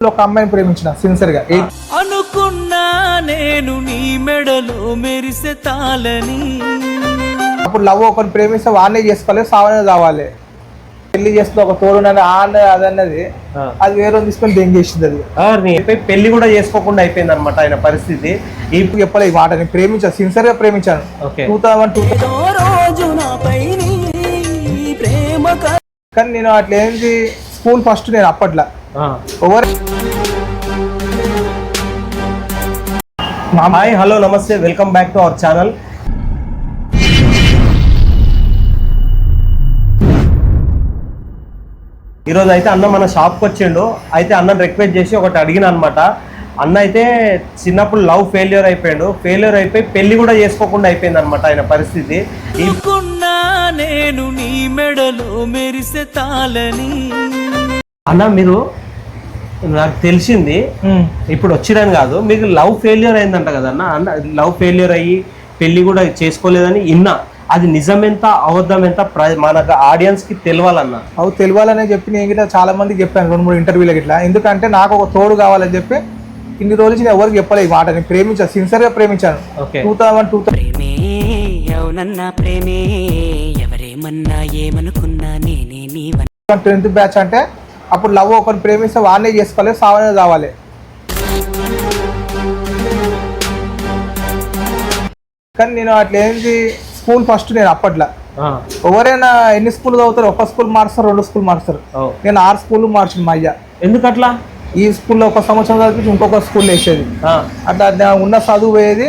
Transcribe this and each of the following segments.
ఒక అమ్మాయిని ప్రేమించిన సిన్సియర్గా అనుకున్నా నేను నీ మెడలో మెరిసే తాళని. అప్పుడు లవ్ ఒకరిని ప్రేమిస్తే వాడినే చేసుకోవాలి సావనే కావాలి పెళ్ళి చేస్తే ఒక తోడు ఆడ అదన్నది. ఆ. అది వేరే తీసుకొని దెంగేసింది అది. పెళ్ళి కూడా చేసుకోకుండా అయిపోయింది అనమాట ఆయన పరిస్థితి. ఇప్పుడు చెప్పలే ఈ మాట నేను ప్రేమించాను. సిన్సియర్గా ప్రేమించాను ఓకే. టూ థౌసండ్ టూ కానీ నేను అట్లా ఏంది స్కూల్ ఫస్ట్ నేను అప్పట్లో. ఓవర్ హాయ్ హలో నమస్తే welcome back to our channel. ఈరోజు అయితే అన్న మన షాప్కి వచ్చిండు. అయితే అన్నని రిక్వెస్ట్ చేసి ఒకటి అడిగిన అనమాట అన్న అయితే చిన్నప్పుడు లవ్ ఫెయిల్యూర్ అయిపోయాడు. ఫెయిల్యూర్ అయిపోయి పెళ్ళి కూడా చేసుకోకుండా అయిపోయింది అనమాట ఆయన పరిస్థితి. నేను నీ మెడలో మెరిసే తాళని. అన్న మీరు నాకు తెలిసింది ఇప్పుడు వచ్చిరని కాదు మీకు లవ్ ఫెయిల్యూర్ అయిందంట కదన్న అన్న. లవ్ ఫెయిల్యూర్ అయ్యి పెళ్ళి కూడా చేసుకోలేదని ఇన్నా. అది నిజమెంత అబద్ధం ఎంత ప్ర- మనకు ఆడియన్స్కి తెలవాలన్న. అవి తెలియాలనే చెప్పి నేను గిట్లా చాలా మందికి చెప్పాను రెండు మూడు ఇంటర్వ్యూలకు ఇట్లా ఎందుకంటే నాకు ఒక తోడు కావాలని చెప్పి ఇన్ని రోజులు నేను ఎవరికి చెప్పలే ఈ మాట. ప్రేమించాను సిన్సియర్గా ప్రేమించాను. Okay. Two thousand two thousand tenth batch అంటే అప్పుడు లవ్ ఒకరిని ప్రేమిస్తే వాడినే చేసుకోవాలి సావనే కావాలి కానీ నేను అట్లా ఏంది స్కూల్ ఫస్ట్ నేను అప్పట్లో. ఎవరైనా ఎన్ని స్కూల్ చదువుతారు ఒక స్కూల్ మారుస్తారు రెండు స్కూల్ మారుస్తారు. నేను ఆరు స్కూల్ మార్చింది మా అయ్య. ఎందుకట్లా? ఈ స్కూల్లో ఒక సంవత్సరం చదివించి ఇంకొక స్కూల్ వేసేది. అట్లా ఉన్న చదువు పోయేది.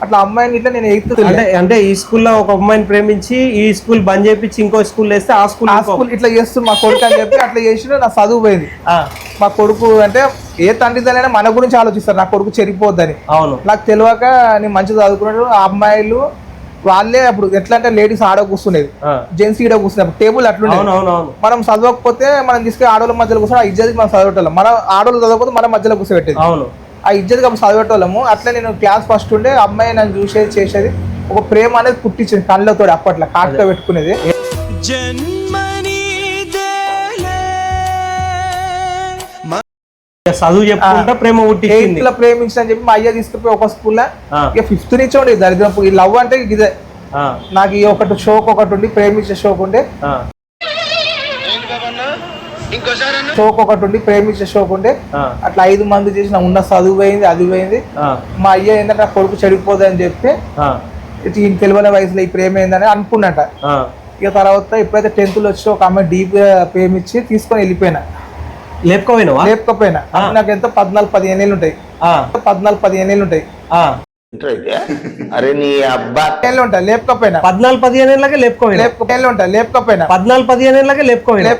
అట్లా అమ్మాయిని ఇట్లా నేను ఎయిత్ అంటే అంటే ఈ స్కూల్లో ఒక అమ్మాయిని ప్రేమించి ఈ స్కూల్ బంద్ చేపించి ఇంకో స్కూల్ వేస్తే ఆ స్కూల్ ఆ స్కూల్ ఇట్లా చేస్తుంది మా కొడుకు అని చెప్పి అట్లా చేసిన నా చదువు పోయింది. మా కొడుకు అంటే ఏ తండ్రిదైనా మన గురించి ఆలోచిస్తారు నా కొడుకు చెరిపోద్దని అవును. నాకు తెలియక నేను మంచిగా చదువుకున్నాడు ఆ అమ్మాయిలు వాళ్ళే అప్పుడు ఎట్లా అంటే లేడీస్ ఆడ కూర్చునేది ఆ, జెంట్స్ ఈడ కూర్చునేది టేబుల్ అవును మనం చదవకపోతే మనం తీసుకెళ్ళి ఆడోళ్ళ మధ్యలో కూర్చొని ఆ ఇజ్జత్ మనం చదవటం మన ఆడోళ్ళు చదవకపోతే మన మధ్యలో కూర్చోబెట్టేది. అవును. ఆ ఇజ్జత్ అప్పుడు చదివేటోళ్ళము. అట్లా నేను క్లాస్ ఫస్ట్ ఉండే అమ్మాయి నన్ను చూసేది చేసేది ఒక ప్రేమ అనేది పుట్టించింది కళ్ళతో అప్పట్లో కాటుగా పెట్టుకునేది. చదువు చెప్పుకుంటా ప్రేమ పుట్టించింది. ఎయిత్లో ప్రేమించిన చెప్పి మా అయ్య తీసుకుపోయి ఒక స్కూల్లో ఆ, ఇక ఫిఫ్త్ నుంచి ఉండే దరిద్రం. ఈ లవ్ అంటే ఇదే. నాకు ఈ ఒకటి షోక్ ఒకటి ఉండి ప్రేమించే షోక్ ఉండే. షోక్ ఒకటి ఉండి ప్రేమించే షోక్ ఉండే. అట్లా ఐదు మంది చేసిన ఉన్న చదువు పోయింది అది పోయింది. మా అయ్య ఏంటంటే నా కొడుకు చెడిపోదని చెప్పి ఆ, ఇటు ఈయన తెలియని వయసులో ఈ ప్రేమ ఏందని అనుకున్నట. ఆ. ఇక తర్వాత ఎప్పుడైతే టెన్త్లో వచ్చి ఒక అమ్మాయి డీప్ ప్రేమించి తీసుకొని వెళ్ళిపోయినా. లేపకపోయినా. అప్పుడు నాకు ఎంత పద్నాలుగు పదిహేను ఏళ్ళు ఉంటాయి. ఆ, పద్నాలుగు పదిహేను ఏళ్ళు ఉంటాయి. ఆ. అరే నీ అబ్బా. ఏళ్ళు ఉంటాయి. లేపకపోయినా. పద్నాలుగు పదిహేను ఏళ్ళకే లేపుకోపోయినా? లేపక ఏళ్ళు ఉంటాయి. లేపకపోయినా. పద్నాలుగు పదిహేను ఏళ్ళకే లేపుకోపోయినా?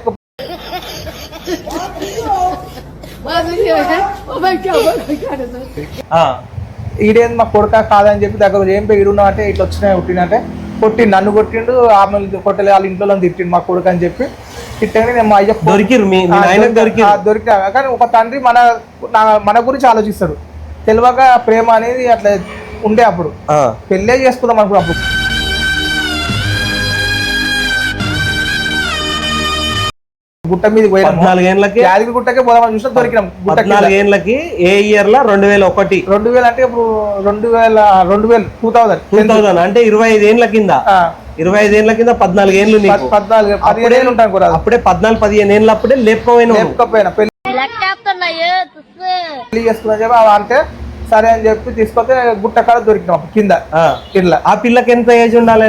ఈడేంది మా కొడుక కాదని చెప్పి దగ్గర ఏం పోయి ఈడున్నావు అంటే ఇట్లా వచ్చినాయి కొట్టినంటే కొట్టిండు నన్ను కొట్టిండు ఆమె కొట్టలే వాళ్ళ ఇంట్లో తిట్టిండు మా కొడుకు అని చెప్పి. తిట్టగానే నేను మా అయ్య దొరికిరు దొరికినా కానీ ఒక తండ్రి మన మన గురించి ఆలోచిస్తాడు. తెలియక ప్రేమ అనేది అట్లా ఉండే అప్పుడు. పెళ్ళే చేసుకుందాం అనుకున్నాం గుట్ట మీద యాదగిరి గుట్టకే పోదామని చూసినా దొరికినాం గుట్ట పద్నాలుగు ఏళ్ళకి ఏ ఇయర్ లా? రెండు వేల ఒకటి. రెండు వేలు అంటే ఇప్పుడు రెండు వేల రెండు వేలు టూ థౌసండ్ టూ థౌసండ్ అంటే ఇరవై ఐదు ఏళ్ళ కింద. ఇరవై ఐదు ఏళ్ళ కింద పద్నాలుగు ఏళ్ళు పద్నాలుగు పదిహేను ఏళ్ళు ఉంటాను కూడా. అప్పుడే పద్నాలుగు పదిహేను ఏళ్ళు అప్పుడే లేపుకోపోయినా లేపకపోయినా పెళ్ళి పెళ్ళి చేసుకున్నా చెప్పి అంటే సరే అని చెప్పి తీసుకొస్తే గుట్ట కాడ దొరికినాం అప్పుడు కింద. ఇట్లా ఆ పిల్లకి ఎంత ఏజ్ ఉండాలి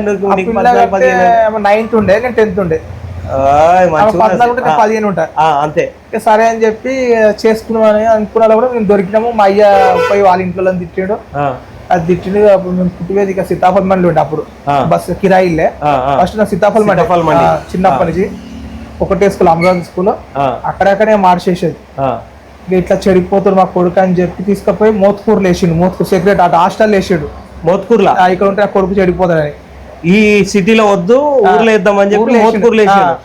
నైన్త్ ఉండే నేను టెన్త్ ఉండే. ఉంటే పదిహేను ఉంటా. ఆ, అంతే. సరే అని చెప్పి చేసుకున్నామని అనుకున్నా కూడా మేము దొరికినాము. మా అయ్య పోయి వాళ్ళ ఇంట్లో తిట్టాడు. అది తిట్టిండు అప్పుడు మేము పుట్టివేది ఇక సీతాఫల్ మండి ఉండే అప్పుడు. బస్ కిరాయిలే ఆ, ఆ. ఫస్ట్ నా సీతాఫల్ మండి సీతాఫల్ మండి. ఆ, చిన్నప్పటి నుంచి ఒకటే స్కూల్ అమరావతి స్కూల్. అక్కడక్కడే మార్చేసేది ఇట్లా చెడిపోతాడు మా కొడుకు అని చెప్పి తీసుకుపోయి మోత్కూరు లేచిండు మోత్కూరు సెక్రటరీ అటు హాస్టల్ లేచిండు మోత్కూర్లా? ఇక్కడ ఉంటే కొడుకు చెడిపోతాడని. ఈ సిటీలో వద్దు ఊర్లో వేద్దామని చెప్పి మోత్కూర్లో వేసిండు.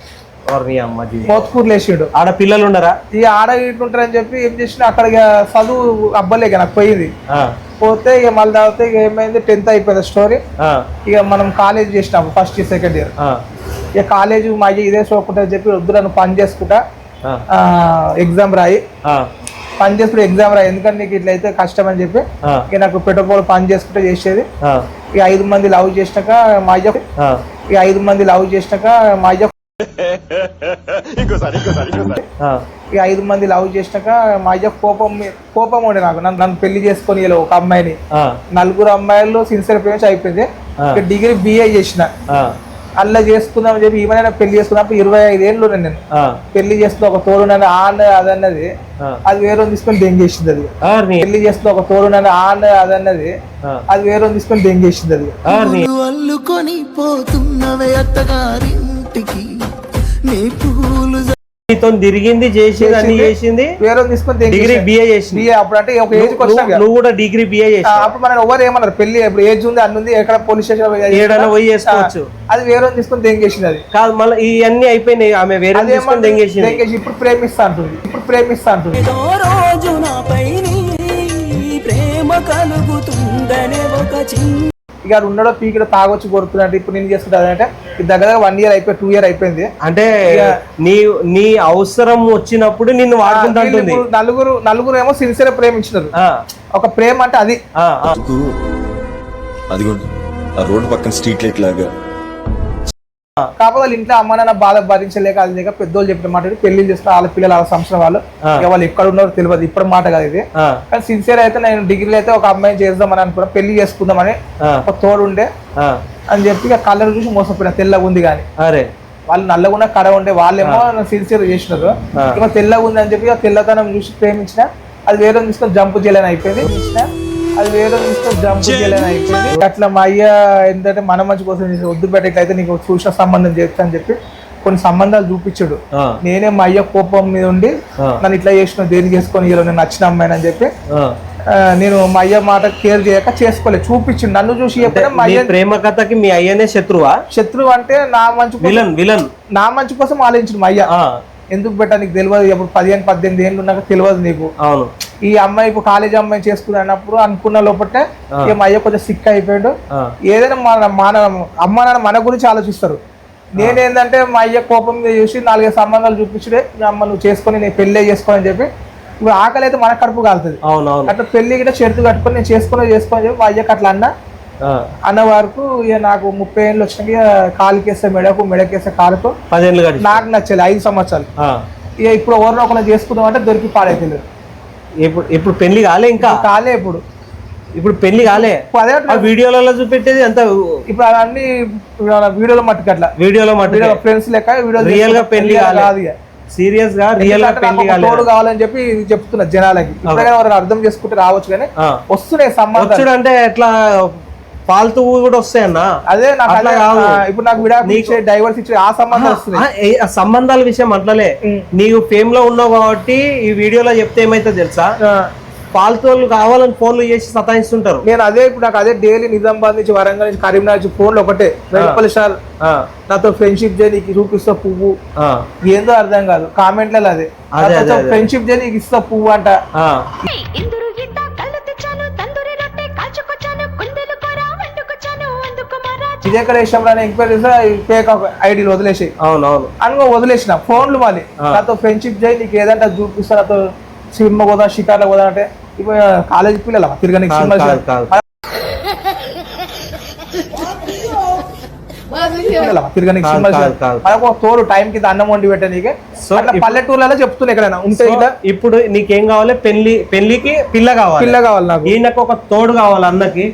లేచిండు ఆడ పిల్లలు ఉండరా? ఈ ఆడ ఇట్లుంటారని చెప్పి ఏం చేసిన అక్కడ ఇక చదువు అబ్బలేక నాకు పోయింది. ఆ, పోతే ఇక మళ్ళీ తర్వాత ఇక ఏమైంది? టెన్త్ అయిపోయింది స్టోరీ. ఆ, ఇక మనం కాలేజ్ చేసినాము ఫస్ట్ ఇయర్ సెకండ్ ఇయర్. ఆ, ఇక కాలేజ్ మా ఇదే అని చెప్పి వద్దు నన్ను పని చేసుకుంటా. ఆ, ఎగ్జామ్ రాయి. ఆ, పని చేసుకుంటే ఎగ్జామ్ రా ఎందుకంటే నీకు ఇట్లా అయితే కష్టం అని చెప్పి ఇక నాకు పెట్టుకోవాలి పని చేసుకుంటే చేసేది. ఇక ఐదు మంది లవ్ చేసినాక మా అయ్య ఆ, ఇక ఐదు మంది లవ్ చేసినాక మా అయ్య ఆ. ఇక ఐదు మంది లవ్ చేసినాక మా అయ్య కోపం మీ- కోపం ఉండే నాకు. నన్ను నన్ను పెళ్ళి చేసుకొని ఒక అమ్మాయిని. నలుగురు అమ్మాయిలు సిన్సియర్ పేరెంట్స్ అయిపోయింది. డిగ్రీ బిఏ చేసిన. అల్లా చేసుకుందామని చెప్పి ఈమెనైనా పెళ్ళి చేసుకున్నప్పుడు ఇరవై ఐదు ఏళ్ళు నేను. ఆ, పెళ్ళి చేస్తున్న ఒక తోడు నన్ను ఆ అన్నది అదన్నది. అది వేరే తీసుకొని దెంగేసింది అది. పెళ్ళి చేస్తున్న ఒక తోడు నన్ను ఆ అన్నది అదన్నది అది వేరే తీసుకొని దెంగేసింది అది. అల్లుకొని పోతున్నవే అత్తగారింటికి. నీ పూలు నీతో తిరిగింది చేసింది అన్ని చేసింది. వేరే తీసుకొని డిగ్రీ బిఏ చేసింది. బిఏ అప్పుడు అంటే ఒక ఏజ్ నువ్వు నువ్వు కూడా డిగ్రీ బిఏ చేసి అప్పుడు మనం ఎవరు ఏమన్నారు? పెళ్ళి ఇప్పుడు ఏజ్ ఉంది అన్ని ఉంది ఎక్కడ పోలీస్ స్టేషన్ ఏడైనా పోయి చేసుకోవచ్చు. అది వేరే తీసుకొని దెంగేసింది అది? కాదు మళ్ళీ ఇవన్నీ అయిపోయినాయి ఆమె వేరే తీసుకొని దెంగేసింది దెంగేసి ఇప్పుడు ప్రేమిస్తా అంటుంది. ఇప్పుడు ప్రేమిస్తా అంటుంది. రోజు నాపై ప్రేమ కలుగుతుందనే ఒక చిన్న ఇక ఉన్నాడో పీకిలో తాగొచ్చి కొడుతున్నట్టు ఇప్పుడు నేను చేసుకుంటా అంటే ఇది దగ్గర దగ్గర వన్ ఇయర్ అయిపోయి టూ ఇయర్ అయిపోయింది. అంటే నీ నీ అవసరం వచ్చినప్పుడు నిన్ను వాడుకుంటా వీళ్ళు ఉంటుంది ఇప్పుడు నలుగురు నలుగురు ఏమో సిన్సియర్ ప్రేమించినారు. ఆ, ఒక ప్రేమ అంటే అది. అదిగోండి ఆ. రోడ్డు పక్కన స్ట్రీట్ లైట్ లాగా. కాకపోతే వాళ్ళ ఇంట్లో అమ్మ నాన్న బాధ భరించలేక అది లేక పెద్దోళ్ళు చెప్పిన మాట పెళ్ళి చేసుకున్న వాళ్ళ పిల్లలు వాళ్ళ సంవత్సరం వాళ్ళు. వాళ్ళు ఎక్కడ ఉన్నారో తెలియదు. ఇప్పుడు మాట కాదు ఇది. కానీ సిన్సియర్ అయితే నేను డిగ్రీలో అయితే ఒక అమ్మాయిని చేద్దామని అనుకున్నా. పెళ్ళి చేసుకుందామని ఆ, ఒక తోడు ఉండే. అని చెప్పి కలర్ చూసి మోసపోయినా. తెల్లగా ఉంది కానీ. అరే. వాళ్ళు నల్లగా ఉన్న కడ ఉండే. వాళ్ళేమో సిన్సియర్ చేసినారు. ఇక తెల్లగా ఉంది అని చెప్పి తెల్లతనం చూసి ప్రేమించిన. అది వేరే తీసుకొని జంపు చేయలేని అయిపోయింది. అది వేరే జంపు అయిపోయింది అట్లా మా అయ్య ఏంటంటే మన మంచి కోసం చేసి వద్దు పెట్టేట్లయితే నీకు చూసిన సంబంధం చేస్తా అని చెప్పి కొన్ని సంబంధాలు చూపించాడు. నేనే మా అయ్య కోపం మీద ఉండి. నన్ను ఇట్లా చేసిన దేని చేసుకొని ఇలా నేను నచ్చిన అమ్మాయిని అని చెప్పి నేను మా అయ్య మాట కేర్ చేయక చేసుకోలేదు చూపించిండు. నన్ను చూసి మా అయ్య ప్రేమ కథకి మీ అయ్యనే శత్రువా? శత్రువు అంటే నా మంచి విలన్ విలన్. నా మంచి కోసం ఆలోచించిండు మా అయ్య. ఎందుకు పెట్టా నీకు తెలియదు ఇప్పుడు పదిహేను పద్దెనిమిది ఏళ్ళు ఉన్నాక తెలియదు నీకు. అవును. ఈ అమ్మాయి ఇప్పుడు కాలేజ్ అమ్మాయి చేసుకుని అన్నప్పుడు అనుకున్న లోపటే ఇక మా అయ్య కొంచెం సిక్ అయిపోయాడు. ఏదైనా మన మన అమ్మ నాన్న మన గురించి ఆలోచిస్తారు. నేనేందంటే మా అయ్య కోపం మీద చూసి నాలుగైదు సంబంధాలు చూపించుడే "ఈ అమ్మ నువ్వు చేసుకొని నేను పెళ్ళే చేసుకో అని చెప్పి ఇప్పుడు ఆకలి అయితే మన కడుపు కాలుతుంది. అట్లా పెళ్ళి కూడా షరతు కట్టుకొని నేను చేసుకునే చేసుకో అని చెప్పి మా అయ్యకి అట్లా అన్న. అన్న వరకు ఇక నాకు ముప్పై ఏళ్ళు వచ్చినాక కాలుకేస్తే మెడకు మెడకేస్తే కాలుకు నాకు నచ్చలేదు ఐదు సంవత్సరాలు. ఇక ఇప్పుడు ఎవరినో ఒకరిని చేసుకుందాం అంటే దొరికి పాడైతే ఇప్పుడు ఇప్పుడు పెళ్ళి కాలే ఇంకా? కాలే ఇప్పుడు. ఇప్పుడు పెళ్ళి కాలే? అదే ఆ వీడియోలలో చూపెట్టేది అంత ఇప్పుడు అవన్నీ వీడియోలో మట్టుకు అట్లా. వీడియోలో మటు వీడియో ఫ్రెండ్స్ లెక్క వీడియో రియల్గా పెళ్ళి కాదు ఇక. సీరియస్గా రియల్గా పెళ్ళి కాలేదు. తోడు కావాలని చెప్పి ఇది చెప్తున్నా జనాలకి. అర్థం చేసుకుంటే రావచ్చు కానీ. వస్తున్నాయి వచ్చుడు అంటే ఎట్లా ఫాల్తూ కూడా వస్తాయన్నా. అదే నాకు అట్లా కాదు. ఇప్పుడు నాకు విడాకులు ఇచ్చే డైవర్స్ ఇచ్చే ఆ సంబంధం ఆ, వస్తున్నాయి ఏ- ఆ సంబంధాల విషయం అట్లలే. నీవు ఫేమ్లో ఉన్నావు కాబట్టి ఈ వీడియోలో చెప్తే ఏమైతే తెలుసా? వాళ్ళు కావాలని ఫోన్లు చేసి సతాయిస్తుంటారు. నేను అదే ఇప్పుడు నాకు అదే డైలీ నిజామాబాద్ నుంచి వరంగల్ నుంచి కరీంనగర్ నుంచి ఫోన్లు ఒకటే. వెంకపల్లి సార్ ఆ, నాతో ఫ్రెండ్షిప్ చేయి నీకు చూపిస్తా పువ్వు. ఆ, ఏందో అర్థం కాదు. కామెంట్లలో అదే. అదే, అదే, అదే. ఫ్రెండ్షిప్ చేయి నీకు ఇస్తా పువ్వు అంట. ఇదే ఇక్కడ ఇష్టం రాని ఎంక్వైరీ చేస్తే ఫేక్ ఐడీలు వదిలేసి అవునవును. అనుకో వదిలేసిన. ఫోన్లు మళ్ళీ. నాతో ఫ్రెండ్షిప్ చేయి నీకు ఏదంటే చూపిస్తా నాతో సినిమా పోదా షికార్లో పోదా అంటే ఇప్పుడు కాలేజ్ పిల్లల తిరగని తోడు టైం కింద అన్నం వండి పెట్టడానికి సో పల్లెటూర్లలో చెప్తున్నా ఎక్కడైనా. ఉంటే ఇప్పుడు నీకేం కావాలి? పెళ్ళి పెళ్ళికి పిల్ల కావాలి. పిల్ల కావాలి నాకు. ఈయనకు ఒక తోడు కావాలి అన్నకి.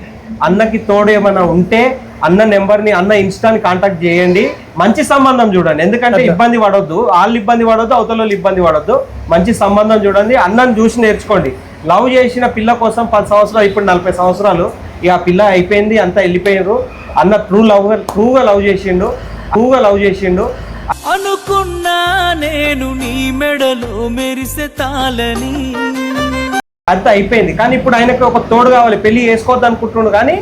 అన్నకి తోడు ఏమైనా ఉంటే అన్న నెంబర్ని అన్న ఇన్స్టాని కాంటాక్ట్ చేయండి. మంచి సంబంధం చూడండి. ఎందుకంటే ఇబ్బంది పడొద్దు. వాళ్ళు ఇబ్బంది పడొద్దు అవతల వాళ్ళు ఇబ్బంది పడొద్దు. మంచి సంబంధం చూడండి. అన్నని చూసి నేర్చుకోండి. లవ్ చేసిన పిల్ల కోసం పది సంవత్సరాలు ఇప్పుడు నలభై సంవత్సరాలు. ఇక ఆ పిల్ల అయిపోయింది అంతా వెళ్ళిపోయినారు అన్న ట్రూ లవ్ ట్రూగా లవ్ చేసిండు. ట్రూగా లవ్ చేసిండు. అనుకున్నా నేను నీ మెడలో మెరిసే తాళని. అంతా అయిపోయింది. కానీ ఇప్పుడు ఆయనకి ఒక తోడు కావాలి. పెళ్ళి చేసుకోవద్దు అనుకుంటుండు కానీ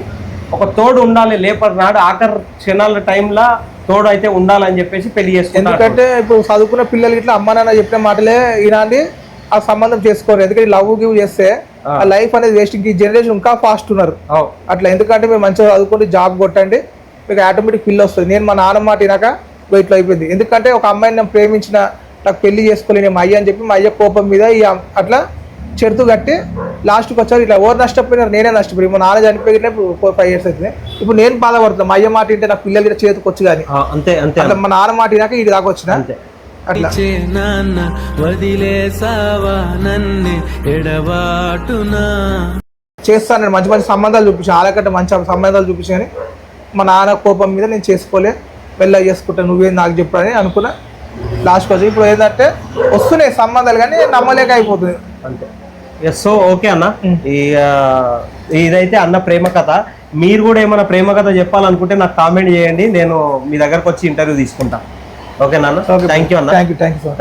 ఒక తోడు ఉండాలి లేపటి నాడు ఆఖరి క్షణాల టైంలో తోడు అయితే ఉండాలని చెప్పేసి పెళ్ళి చేసుకుంటారు ఎందుకంటే ఇప్పుడు చదువుకున్న పిల్లలకి ఇట్లా అమ్మ నాన్న చెప్పిన మాటలే ఈనాండి ఆ సంబంధం చేసుకోరు. ఎందుకంటే లవ్ గివ్ చేస్తే ఆ. లైఫ్ అనేది వేస్ట్ ఈ జనరేషన్ ఇంకా ఫాస్ట్ ఉన్నారు. అట్లా ఎందుకంటే మీరు మంచిగా చదువుకుంటే జాబ్ కొట్టండి మీకు ఆటోమేటిక్ పిల్ల వస్తుంది. నేను మా నాన్న మాట వినాక ఇట్లా అయిపోయింది. ఎందుకంటే ఒక అమ్మాయిని నేను ప్రేమించిన నాకు పెళ్ళి చేసుకోలేని మా అయ్య అని చెప్పి మా అయ్య కోపం మీద ఈ అట్లా చెరుతు కట్టి లాస్ట్కి వచ్చారు. ఇట్లా ఎవరు నష్టపోయినారు? నేనే నష్టపోయి మా నాన్న చనిపోయి ఫోర్ ఫైవ్ ఇయర్స్ అవుతుంది. ఇప్పుడు నేను బాధపడుతున్నా. మా అయ్య మాట ఇంటే నాకు పిల్లలు కూడా చేతికి వచ్చి కానీ. అంతే అంతే. అట్లా మా నాన్న మాట వినాక ఇది దాకా వచ్చిన. అంతే. అట్లా. నాన్న వదిలేసావా నన్ను ఎడబాటునా? చేస్తాను నేను. మంచి మంచి సంబంధాలు చూపించాను. వాళ్ళకంటే మంచి సంబంధాలు చూపించాను కానీ మా నాన్న కోపం మీద నేను చేసుకోలే. వెళ్ళ చేసుకుంటా. నువ్వేం నాకు చెప్పని అనుకున్నా. లాస్ట్కి వచ్చి ఇప్పుడు ఏంటంటే వస్తున్నాయి సంబంధాలు కానీ నమ్మలేక అయిపోతుంది. అంతే. ఎస్ సో ఓకే అన్న. ఇదైతే అన్న ప్రేమ కథ. మీరు కూడా ఏమైనా ప్రేమ కథ చెప్పాలనుకుంటే నాకు కామెంట్ చేయండి. నేను మీ దగ్గరకు వచ్చి ఇంటర్వ్యూ తీసుకుంటా. ఓకేనా అన్న థ్యాంక్ యూ అన్న. Thank you thank you